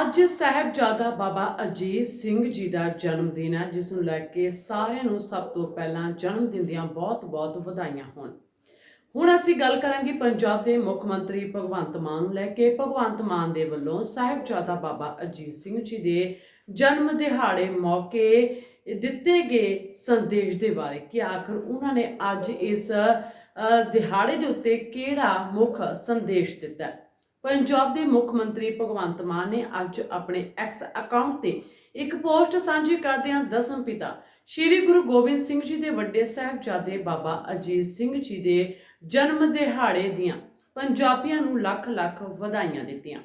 ਅੱਜ ਸਾਹਿਬਜ਼ਾਦਾ ਬਾਬਾ ਅਜੀਤ ਸਿੰਘ ਜੀ ਦਾ ਜਨਮ ਦਿਨ ਹੈ, ਜਿਸ ਨੂੰ ਲੈ ਕੇ ਸਾਰਿਆਂ ਨੂੰ ਸਭ ਤੋਂ ਪਹਿਲਾਂ ਜਨਮ ਦਿਨ ਦੀਆਂ ਬਹੁਤ-ਬਹੁਤ ਵਧਾਈਆਂ ਹੋਣ। ਹੁਣ ਅਸੀਂ ਗੱਲ ਕਰਾਂਗੇ ਪੰਜਾਬ ਦੇ ਮੁੱਖ ਮੰਤਰੀ ਭਗਵੰਤ ਮਾਨ ਨੂੰ ਲੈ ਕੇ। ਭਗਵੰਤ ਮਾਨ ਦੇ ਵੱਲੋਂ ਸਾਹਿਬਜ਼ਾਦਾ ਬਾਬਾ ਅਜੀਤ ਸਿੰਘ ਜੀ ਦੇ ਜਨਮ ਦਿਹਾੜੇ ਮੌਕੇ ਦਿੱਤੇ ਗਏ ਸੰਦੇਸ਼ ਦੇ ਬਾਰੇ ਕਿ ਆਖਰ ਉਹਨਾਂ ਨੇ ਅੱਜ ਇਸ ਦਿਹਾੜੇ ਦੇ ਉੱਤੇ ਕਿਹੜਾ ਮੁੱਖ ਸੰਦੇਸ਼ ਦਿੱਤਾ ਹੈ। ਪੰਜਾਬ ਦੇ ਮੁੱਖ ਮੰਤਰੀ ਭਗਵੰਤ ਮਾਨ ਨੇ ਅੱਜ ਆਪਣੇ ਐਕਸ ਅਕਾਊਂਟ ਤੇ ਇੱਕ ਪੋਸਟ ਸਾਂਝੀ ਕਰਦਿਆਂ ਦਸਮ ਪਿਤਾ ਸ੍ਰੀ ਗੁਰੂ ਗੋਬਿੰਦ ਸਿੰਘ ਜੀ ਦੇ ਵੱਡੇ ਸਾਹਿਬਜ਼ਾਦੇ ਬਾਬਾ ਅਜੀਤ ਸਿੰਘ ਜੀ ਦੇ ਜਨਮ ਦਿਹਾੜੇ ਦੀਆਂ ਪੰਜਾਬੀਆਂ ਨੂੰ ਲੱਖ ਲੱਖ ਵਧਾਈਆਂ ਦਿੱਤੀਆਂ।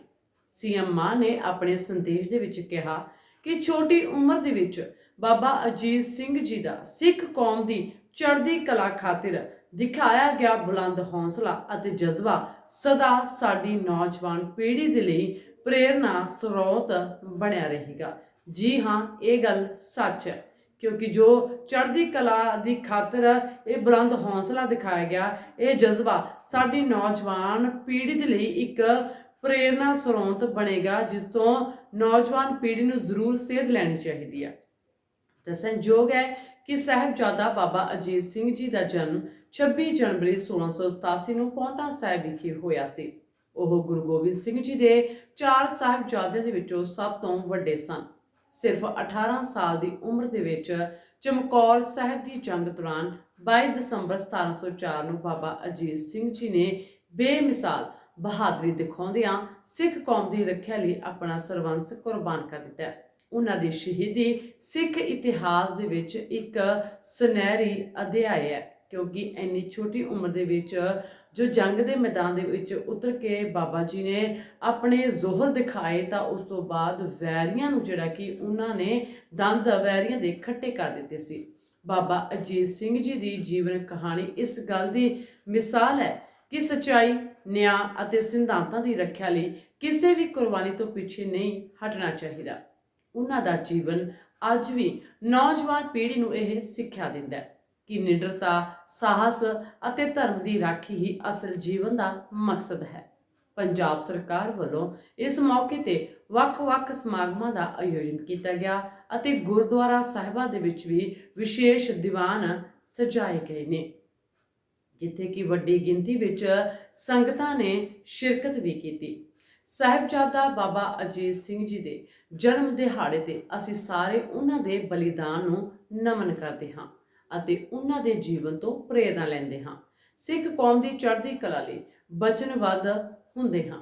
ਸੀਐਮ ਮਾਨ ਨੇ ਆਪਣੇ ਸੰਦੇਸ਼ ਦੇ ਵਿੱਚ ਕਿਹਾ ਕਿ ਛੋਟੀ ਉਮਰ ਦੇ ਵਿੱਚ ਬਾਬਾ ਅਜੀਤ ਸਿੰਘ ਜੀ ਦਾ ਸਿੱਖ ਕੌਮ ਦੀ ਚੜ੍ਹਦੀ ਕਲਾ ਖਾਤਰ ਦਿਖਾਇਆ ਗਿਆ ਬੁਲੰਦ ਹੌਸਲਾ ਅਤੇ ਜਜ਼ਬਾ ਸਦਾ ਸਾਡੀ ਨੌਜਵਾਨ ਪੀੜ੍ਹੀ ਦੇ ਲਈ ਪ੍ਰੇਰਨਾ ਸਰੋਤ ਬਣਿਆ ਰਹੇਗਾ। ਜੀ ਹਾਂ, ਇਹ ਗੱਲ ਸੱਚ ਹੈ, ਕਿਉਂਕਿ ਜੋ ਚੜ੍ਹਦੀ ਕਲਾ ਦੀ ਖਾਤਰ ਇਹ ਬੁਲੰਦ ਹੌਸਲਾ ਦਿਖਾਇਆ ਗਿਆ, ਇਹ ਜਜ਼ਬਾ ਸਾਡੀ ਨੌਜਵਾਨ ਪੀੜ੍ਹੀ ਦੇ ਲਈ ਇੱਕ ਪ੍ਰੇਰਨਾ ਸਰੋਤ ਬਣੇਗਾ, ਜਿਸ ਤੋਂ ਨੌਜਵਾਨ ਪੀੜ੍ਹੀ ਨੂੰ ਜ਼ਰੂਰ ਸੇਧ ਲੈਣੀ ਚਾਹੀਦੀ ਹੈ। ਦੱਸਣਯੋਗ ਹੈ ਕਿ ਸਾਹਿਬਜ਼ਾਦਾ ਬਾਬਾ ਅਜੀਤ ਸਿੰਘ ਜੀ ਦਾ ਜਨਮ 26 ਜਨਵਰੀ 1687 ਨੂੰ ਪੌਂਟਾ ਸਾਹਿਬ ਵਿਖੇ ਹੋਇਆ ਸੀ। ਉਹ ਗੁਰੂ ਗੋਬਿੰਦ ਸਿੰਘ ਜੀ ਦੇ ਚਾਰ ਸਾਹਿਬਜ਼ਾਦਿਆਂ ਦੇ ਵਿੱਚੋਂ ਸਭ ਤੋਂ ਵੱਡੇ ਸਨ। ਸਿਰਫ 18 ਸਾਲ ਦੀ ਉਮਰ ਦੇ ਵਿੱਚ ਚਮਕੌਰ ਸਾਹਿਬ ਦੀ ਜੰਗ ਦੌਰਾਨ 22 ਦਸੰਬਰ 1704 ਨੂੰ ਬਾਬਾ ਅਜੀਤ ਸਿੰਘ ਜੀ ਨੇ ਬੇਮਿਸਾਲ ਬਹਾਦਰੀ ਦਿਖਾਉਂਦਿਆਂ ਸਿੱਖ ਕੌਮ ਦੀ ਰੱਖਿਆ ਲਈ ਆਪਣਾ ਸਰਵੰਸ ਕੁਰਬਾਨ ਕਰ ਦਿੱਤਾ। ਉਹਨਾਂ ਦੀ ਸ਼ਹੀਦੀ ਸਿੱਖ ਇਤਿਹਾਸ ਦੇ ਵਿੱਚ ਇੱਕ ਸੁਨਹਿਰੀ ਅਧਿਆਇ ਹੈ, ਕਿਉਂਕਿ ਇੰਨੀ ਛੋਟੀ ਉਮਰ ਦੇ ਵਿੱਚ ਜੋ ਜੰਗ ਦੇ ਮੈਦਾਨ ਦੇ ਵਿੱਚ ਉਤਰ ਕੇ ਬਾਬਾ ਜੀ ਨੇ ਆਪਣੇ ਜ਼ੋਹਰ ਦਿਖਾਏ, ਤਾਂ ਉਸ ਤੋਂ ਬਾਅਦ ਵੈਰੀਆਂ ਨੂੰ ਜਿਹੜਾ ਕਿ ਉਹਨਾਂ ਨੇ ਦੰਦ ਵੈਰੀਆਂ ਦੇ ਖੱਟੇ ਕਰ ਦਿੱਤੇ ਸੀ। ਬਾਬਾ ਅਜੀਤ ਸਿੰਘ ਜੀ ਦੀ ਜੀਵਨ ਕਹਾਣੀ ਇਸ ਗੱਲ ਦੀ ਮਿਸਾਲ ਹੈ ਕਿ ਸਚਾਈ, ਨਿਆਂ ਅਤੇ ਸਿਧਾਂਤਾਂ ਦੀ ਰੱਖਿਆ ਲਈ ਕਿਸੇ ਵੀ ਕੁਰਬਾਨੀ ਤੋਂ ਪਿੱਛੇ ਨਹੀਂ ਹਟਣਾ ਚਾਹੀਦਾ। ਉਹਨਾਂ ਦਾ ਜੀਵਨ ਅੱਜ ਵੀ ਨੌਜਵਾਨ ਪੀੜ੍ਹੀ ਨੂੰ ਇਹ ਸਿੱਖਿਆ ਦਿੰਦਾ ਹੈ ਕਿ ਨਿਡਰਤਾ, ਸਾਹਸ ਅਤੇ ਧਰਮ ਦੀ ਰਾਖੀ ਹੀ ਅਸਲ ਜੀਵਨ ਦਾ ਮਕਸਦ ਹੈ। ਪੰਜਾਬ ਸਰਕਾਰ ਵੱਲੋਂ ਇਸ ਮੌਕੇ ਤੇ ਵੱਖ-ਵੱਖ ਸਮਾਗਮਾਂ ਦਾ ਆਯੋਜਨ ਕੀਤਾ ਗਿਆ ਅਤੇ ਗੁਰਦੁਆਰਾ ਸਾਹਿਬਾਂ ਦੇ ਵਿੱਚ ਵੀ ਵਿਸ਼ੇਸ਼ ਦੀਵਾਨ ਸਜਾਏ ਗਏ ਨੇ। ਜਿੱਥੇ ਕਿ ਵੱਡੀ ਗਿਣਤੀ ਵਿੱਚ ਸੰਗਤਾਂ ਨੇ ਸ਼ਿਰਕਤ ਵੀ ਕੀਤੀ। ਸਾਹਿਬਜ਼ਾਦਾ ਬਾਬਾ ਅਜੀਤ ਸਿੰਘ ਜੀ ਦੇ ਜਨਮ ਦਿਹਾੜੇ ਤੇ ਅਸੀਂ ਸਾਰੇ ਉਹਨਾਂ ਦੇ ਬਲੀਦਾਨ ਨੂੰ ਨਮਨ ਕਰਦੇ ਹਾਂ ਅਤੇ ਉਹਨਾਂ ਦੇ ਜੀਵਨ ਤੋਂ ਪ੍ਰੇਰਣਾ ਲੈਂਦੇ ਹਾਂ। ਸਿੱਖ ਕੌਮ ਦੀ ਚੜ੍ਹਦੀ ਕਲਾ ਲਈ ਵਚਨਬੱਧ ਹੁੰਦੇ ਹਾਂ।